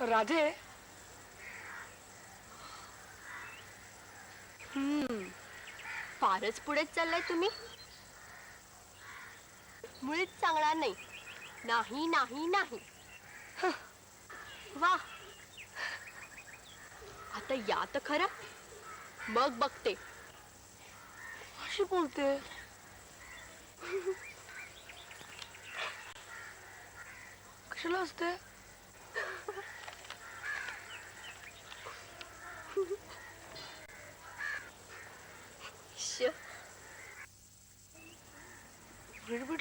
राधे. फारच पुढेच चाललाय तुम्ही. मुळीच चांगला नाही. नाही नाही नाही. हं. वा. आता या तर खरं. मग बघते. अशी बोलते? कशाला असते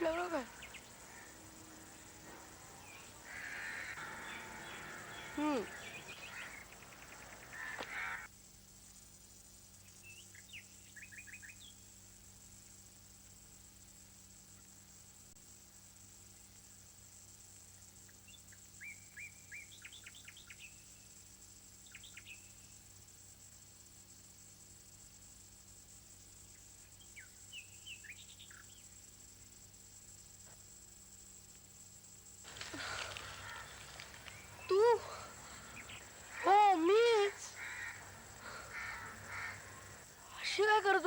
वीट बीट लागला काय हम्म तू हो मीच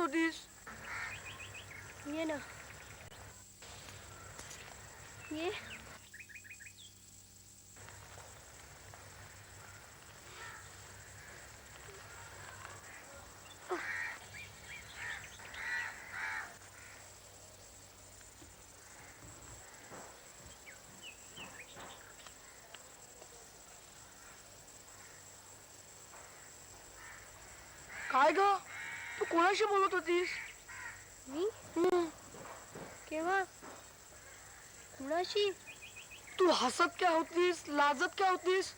अशी काय करत होतीस ये ना ये काय ग तू कोणाशी बोलत होतीस? मी? केव्हा? कुणाशी? तू हसत काय होतीस? लाजत काय होतीस?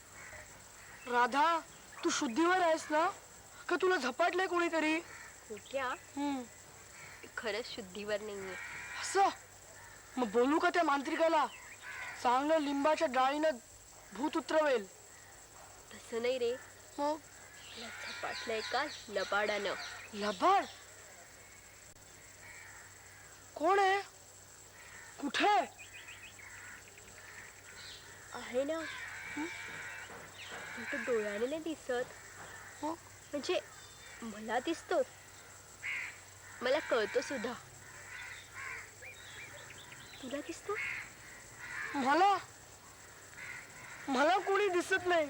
राधा तू शुद्धीवर आहेस ना? का तुला झपाटलंय कोणीतरी? खोट्या हम्म, खरंच शुद्धीवर नाहीये. असं? मग बोलू का त्या मांत्रिकाला? चांगलं लिंबाच्या डाळीनं भूत उतरवेल. तसं नाही रे. मग? तुला झपाटलंय का लबाडानं. लबाड? कोण आहे? कुठे आहे? ना. तो डोळ्याने नाही दिसत. मग म्हणजे मला दिसतो मला कळतो सुद्धा. तुला दिसतो? मला? मला कोणी दिसत नाही.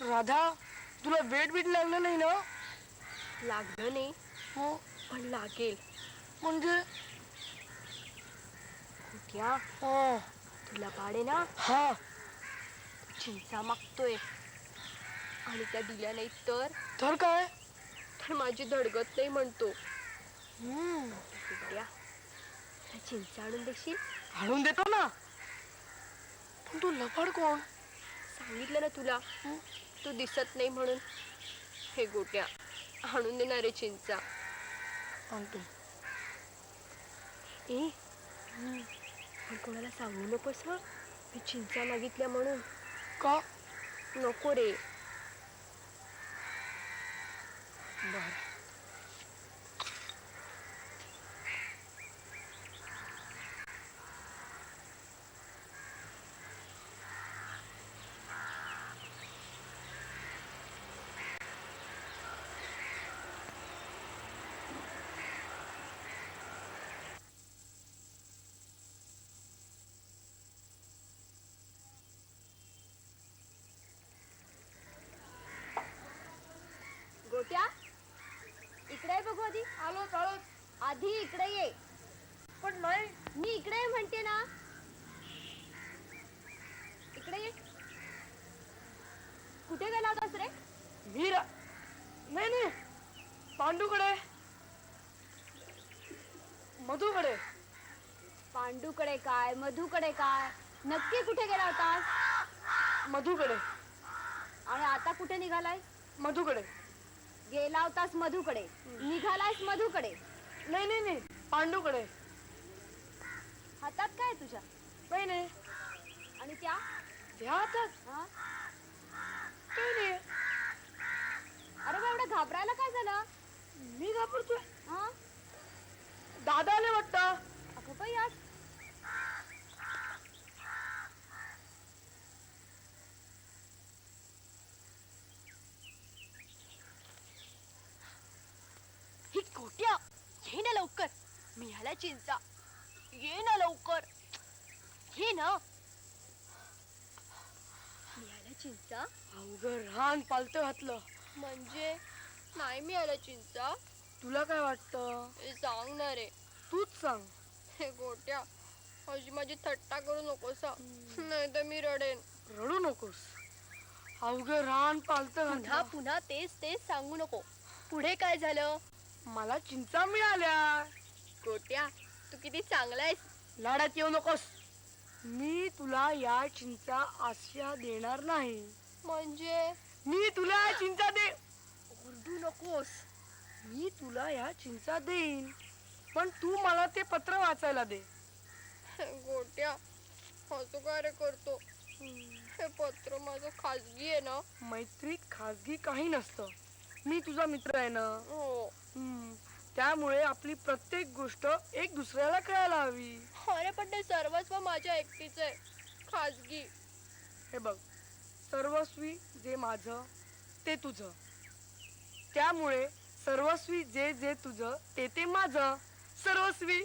राधा? तुला वेट बीट लागलं नाही ना? लागलं नाही. हो पण लागेल. म्हणजे? कुठ्या हो. तुला पाडे ना? हा. चिंचा मागतोय. आणि त्या दिल्या नाही तर? तर काय? तर माझी धडगत नाही म्हणतो. हम्म, कुठ्या त्या चिंचा आणून देशील? आणून देतो ना. पण तू लबाड कोण? सांगितलं ना तुला. हं? तू दिसत नाही म्हणून हे गोट्या आणून देणारे चिंचा. आणतो ए पण कोणाला सांगू नकोस हं? मी चिंचा मागितल्या म्हणून. का? नको रे. बर गोट्या इकडे ये बघू आधी आलो चालत आधी इकडे ये. पण नाही. मी इकडे ये म्हणते ना. इकडे ये. कुठे गेला होतास रे? मी नाही नाही. पांडूकडे. मधूकडे. पांडूकडे काय? मधूकडे काय? नक्की कुठे गेला होतास? मधूकडे. आणि आता कुठे निघालाय? मधूकडे. गेला होतास मधूकडे. निघालायस मधूकडे. नाही नाही नाही. पांडूकडे. हातात काय तुझ्या? नाही नाही. आणि त्या? हातात. नाही. अरे बा एवढं घाबरायला काय झालं? मी घाबरतोय. दादा आले वाटत. अगं बाई आज ही खोट्या ये ना लवकर. मिळाला चिंचा ये ना लवकर. ये ना. मिळाला चिंचा अवघड रान पालतं घातलं म्हणजे? नाही मिळालं चिंचा तुला काय वाटतं? हे सांग ना रे. तूच सांग. हे गोट्या अशी माझी थट्टा करू नकोस नाही तर मी रडेन. रडू नकोस. अवघड रान पालतं पुन्हा घातलं पुन्हा तेच तेच सांगू नको. पुढे काय झालं? मला चिंचा मिळाल्या. गोट्या तू किती चांगला आहेस. लाडात येऊ नकोस. मी तुला या चिंचा आशा देणार नाही. म्हणजे? मी तुला या चिंचा दे ओरडू नकोस. मी तुला या चिंचा देईन पण तू मला ते पत्र वाचायला दे. गोट्या असं काय रे करतो हे पत्र माझं खाजगी आहे ना. मैत्रीत खाजगी काही नसतं. मी तुझा मित्र आहे ना. हो. त्यामुळे आपली प्रत्येक गोष्ट एक दुसऱ्याला कळायला हवी. अरे पण ते सर्वस्व माझ्या एकटीच आहे. खाजगी. हे बघ सर्वस्वी जे माझं ते तुझं. त्यामुळे सर्वस्वी जे जे तुझं ते ते माझं. सर्वस्वी.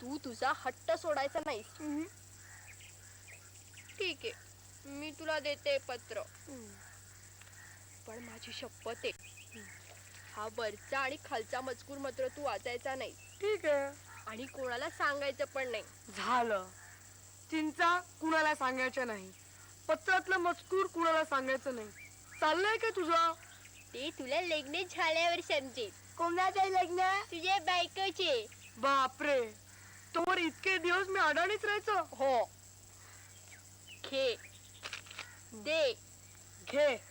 तू तुझा हट्ट सोडायचा हम्म, ठीक आहे. मी तुला देते पत्र. पण माझी शपथ आहे. हा वरचा आणि खालचा मजकूर मात्र तू वाचायचा नाही. ठीक आहे. आणि कोणाला सांगायचं पण नाही. झालं. चिंचा कुणाला सांगायच्या नाही. पत्रातलं मजकूर कुणाला सांगायचं नाही. चाललंय का तुझं? ते तुला लग्न झाल्यावर समजेल. कोणाचं लग्न? तुझ्या बायकोचे. बापरे. तोवर इतके दिवस मी अडाणीच राहायचं. हो. घे. दे. घे.